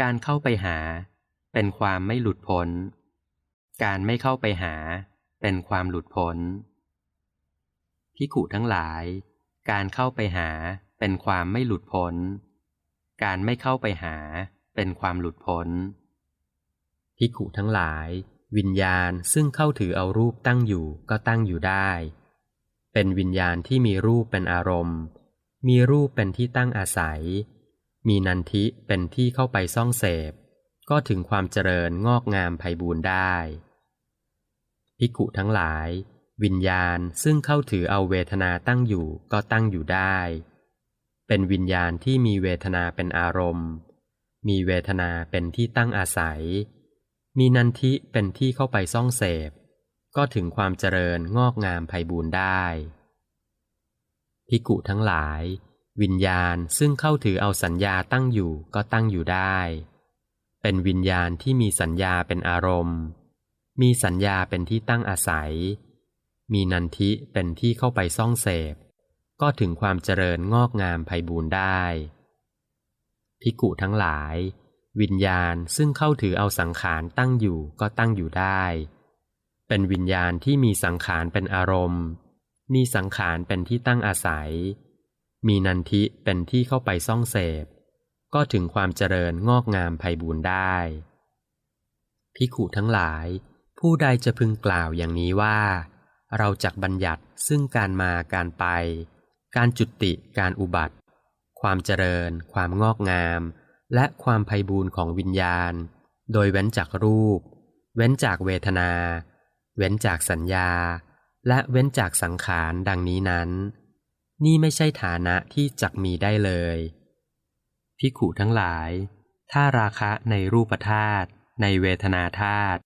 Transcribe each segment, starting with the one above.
การเข้าไปหา เป็นความไม่หลุดพ้น การไม่เข้าไปหา เป็นความหลุดพ้นพิขุทั้งหลาย การเข้าไปหา เป็นความไม่หลุดพ้น การไม่เข้าไปหา เป็นความหลุดพ้นพิขุทั้งหลาย วิญญาณซึ่งเข้าถือเอารูปตั้งอยู่ก็ตั้งอยู่ได้ เป็นวิญญาณที่มีรูปเป็นอารมณ์ มีรูปเป็นที่ตั้งอาศัย มีนันทิเป็นที่เข้าไปซ่องเสพ ก็ถึงความเจริญงอกงามไพบูรณ์ได้พิกุทั้งหลาย วิญญาณซึ่งเข้าถือเอาเวทนาตั้งอยู่ก็ตั้งอยู่ได้ เป็นวิญญาณที่มีเวทนาเป็นอารมณ์ มีเวทนาเป็นที่ตั้งอาศัย มีนันทิเป็นที่เข้าไปซ่องเสพ ก็ถึงความเจริญงอกงามไพบูรณ์ได้พิกุทั้งหลาย วิญญาณซึ่งเข้าถือเอาสัญญาตั้งอยู่ก็ตั้งอยู่ได้ เป็นวิญญาณที่มีสัญญาเป็นอารมณ์ มีสัญญาเป็นที่ตั้งอาศัย มีนันทิเป็นที่เข้าไปซ่องเสพ ก็ถึงความเจริญงอกงามไพบูรณ์ได้พิกุทั้งหลาย วิญญาณซึ่งเข้าถือเอาสังขารตั้งอยู่ก็ตั้งอยู่ได้ เป็นวิญญาณที่มีสังขารเป็นอารมณ์ มีสังขารเป็นที่ตั้งอาศัย มีนันทิเป็นที่เข้าไปซ่องเสพ ก็ถึงความเจริญงอกงามไพบูรณ์ได้ พิขุทั้งหลาย ผู้ใดจะพึงกล่าวอย่างนี้ว่า เราจักบัญญัติซึ่งการมาการไป การจุติการอุบัติ ความเจริญ ความงอกงาม และความไพบูรณ์ของวิญญาณ โดยเว้นจากรูป เว้นจากเวทนา เว้นจากสัญญา และเว้นจากสังขารดังนี้นั้น นี่ไม่ใช่ฐานะที่จักมีได้เลยพิขุทั้งหลาย ถ้าราคะในรูปธาตุในเวทนาธาตุ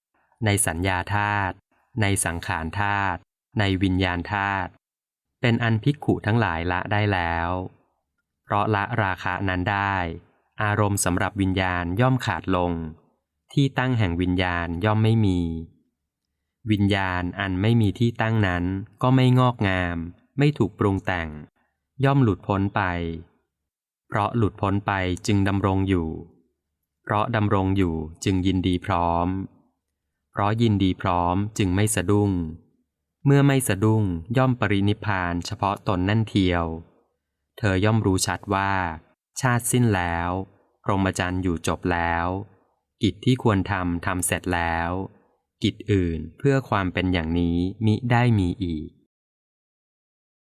ในสัญญาธาตุในสังขารธาตุในวิญญาณธาตุเป็นอันพิกขุทั้งหลายละได้แล้ว เพราะละราคะนั้นได้ อารมณ์สำหรับวิญญาณย่อมขาดลง ที่ตั้งแห่งวิญญาณย่อมไม่มี วิญญาณอันไม่มีที่ตั้งนั้นก็ไม่งอกงาม ไม่ถูกปรุงแต่ง ย่อมหลุดพ้นไป เพราะหลุดพ้นไปจึงดำรงอยู่ เพราะดำรงอยู่จึงยินดีพร้อม เพราะยินดีพร้อมจึงไม่สะดุ้ง เมื่อไม่สะดุ้งย่อมปรินิพานเฉพาะตนนั่นเทียว เธอย่อมรู้ชัดว่า ชาติสิ้นแล้วพรหมจรรย์อยู่จบแล้ว กิจที่ควรทำทำเสร็จแล้ว กิจอื่นเพื่อความเป็นอย่างนี้มิได้มีอีก